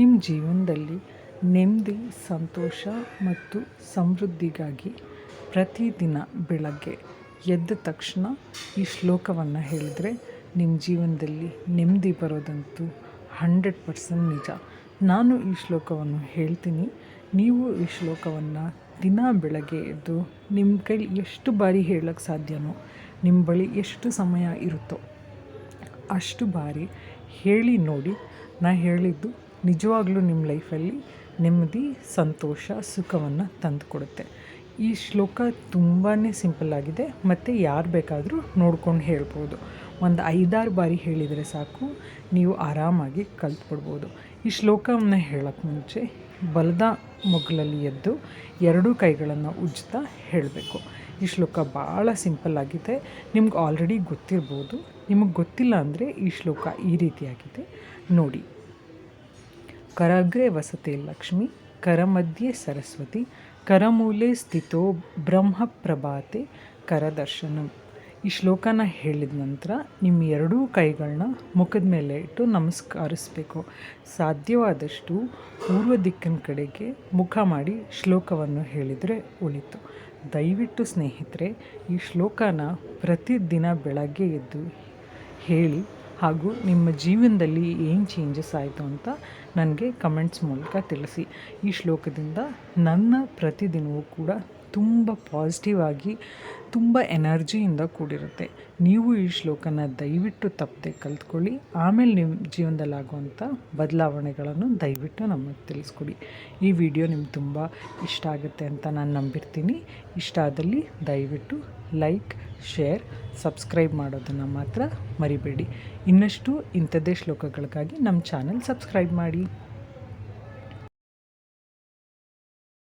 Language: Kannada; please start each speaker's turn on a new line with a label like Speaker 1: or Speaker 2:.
Speaker 1: ನಿಮ್ಮ ಜೀವನದಲ್ಲಿ ನೆಮ್ಮದಿ, ಸಂತೋಷ ಮತ್ತು ಸಮೃದ್ಧಿಗಾಗಿ ಪ್ರತಿದಿನ ಬೆಳಗ್ಗೆ ಎದ್ದ ತಕ್ಷಣ ಈ ಶ್ಲೋಕವನ್ನು ಹೇಳಿದರೆ ನಿಮ್ಮ ಜೀವನದಲ್ಲಿ ನೆಮ್ಮದಿ ಬರೋದಂತೂ ಹಂಡ್ರೆಡ್ ಪರ್ಸೆಂಟ್ ನಿಜ. ನಾನು ಈ ಶ್ಲೋಕವನ್ನು ಹೇಳ್ತೀನಿ. ನೀವು ಈ ಶ್ಲೋಕವನ್ನು ದಿನ ಬೆಳಗ್ಗೆ ಎದ್ದು ನಿಮ್ಮ ಕೈಲಿ ಎಷ್ಟು ಬಾರಿ ಹೇಳೋಕ್ಕೆ ಸಾಧ್ಯನೋ ನಿಮ್ಮ ಬಳಿ ಎಷ್ಟು ಸಮಯ ಇರುತ್ತೋ ಅಷ್ಟು ಬಾರಿ ಹೇಳಿ ನೋಡಿ. ನಾ ಹೇಳಿದ್ದು ನಿಜವಾಗ್ಲೂ ನಿಮ್ಮ ಲೈಫಲ್ಲಿ ನೆಮ್ಮದಿ, ಸಂತೋಷ, ಸುಖವನ್ನು ತಂದುಕೊಡುತ್ತೆ. ಈ ಶ್ಲೋಕ ತುಂಬಾ ಸಿಂಪಲ್ ಆಗಿದೆ. ಮತ್ತು ಯಾರು ಬೇಕಾದರೂ ನೋಡ್ಕೊಂಡು ಹೇಳ್ಬೋದು. ಒಂದು ಐದಾರು ಬಾರಿ ಹೇಳಿದರೆ ಸಾಕು. ನೀವು ಆರಾಮಾಗಿ ಕಲ್ತ್ಬಿಡ್ಬೋದು ಈ ಶ್ಲೋಕವನ್ನು ಹೇಳೋಕ್ಕೆ ಮುಂಚೆ ಬಲದ ಮೊಗ್ಗಲಲ್ಲಿ ಎದ್ದು ಎರಡೂ ಕೈಗಳನ್ನು ಉಜ್ತಾ ಹೇಳಬೇಕು. ಈ ಶ್ಲೋಕ ಭಾಳ ಸಿಂಪಲ್ ಆಗಿದೆ. ನಿಮ್ಗೆ ಆಲ್ರೆಡಿ ಗೊತ್ತಿರ್ಬೋದು. ನಿಮಗೆ ಗೊತ್ತಿಲ್ಲ ಅಂದರೆ ಈ ಶ್ಲೋಕ ಈ ರೀತಿಯಾಗಿದೆ. ನೋಡಿ. ಕರಗ್ರೆ ವಸತೆ ಲಕ್ಷ್ಮಿ, ಕರಮಧ್ಯೆ ಸರಸ್ವತಿ, ಕರಮೂಲೆ ಸ್ಥಿತೋ ಬ್ರಹ್ಮ ಪ್ರಭಾತೆ ಕರದರ್ಶನಂ. ಈ ಶ್ಲೋಕನ ಹೇಳಿದ ನಂತರ ನಿಮ್ಮ ಎರಡೂ ಕೈಗಳನ್ನ ಮುಖದ ಮೇಲೆ ಇಟ್ಟು ನಮಸ್ಕರಿಸಬೇಕು. ಸಾಧ್ಯವಾದಷ್ಟು ಪೂರ್ವ ದಿಕ್ಕಿನ ಕಡೆಗೆ ಮುಖ ಮಾಡಿ ಶ್ಲೋಕವನ್ನು ಹೇಳಿದರೆ ಉಳಿತು ದಯವಿಟ್ಟು ಸ್ನೇಹಿತರೆ, ಈ ಶ್ಲೋಕನ ಪ್ರತಿದಿನ ಬೆಳಗ್ಗೆ ಎದ್ದು ಹೇಳಿ. ಹಾಗೂ ನಿಮ್ಮ ಜೀವನದಲ್ಲಿ ಏನು ಚೇಂಜಸ್ ಆಯಿತು ಅಂತ ನನಗೆ ಕಮೆಂಟ್ಸ್ ಮೂಲಕ ತಿಳಿಸಿ. ಈ ಶ್ಲೋಕದಿಂದ ನನ್ನ ಪ್ರತಿದಿನವೂ ಕೂಡ ತುಂಬ ಪಾಸಿಟಿವ್ ಆಗಿ ತುಂಬ ಎನರ್ಜಿಯಿಂದ ಕೂಡಿರುತ್ತೆ. ನೀವು ಈ ಶ್ಲೋಕನ ದಯವಿಟ್ಟು ತಪ್ಪದೆ ಕಲ್ತ್ಕೊಳ್ಳಿ. ಆಮೇಲೆ ನಿಮ್ಮ ಜೀವನದಲ್ಲಿ ಆಗುವಂಥ ಬದಲಾವಣೆಗಳನ್ನು ದಯವಿಟ್ಟು ನಮಗೆ ತಿಳಿಸ್ಕೊಡಿ. ಈ ವಿಡಿಯೋ ನಿಮ್ಗೆ ತುಂಬ ಇಷ್ಟ ಆಗುತ್ತೆ ಅಂತ ನಾನು ನಂಬಿರ್ತೀನಿ. ಇಷ್ಟ ಆದಲ್ಲಿ ದಯವಿಟ್ಟು ಲೈಕ್, ಶೇರ್, ಸಬ್ಸ್ಕ್ರೈಬ್ ಮಾಡೋದನ್ನು ಮಾತ್ರ ಮರಿಬೇಡಿ. ಇನ್ನಷ್ಟು ಇಂಥದ್ದೇ ಶ್ಲೋಕಗಳಿಗಾಗಿ ನಮ್ಮ ಚಾನಲ್ ಸಬ್ಸ್ಕ್ರೈಬ್ ಮಾಡಿ.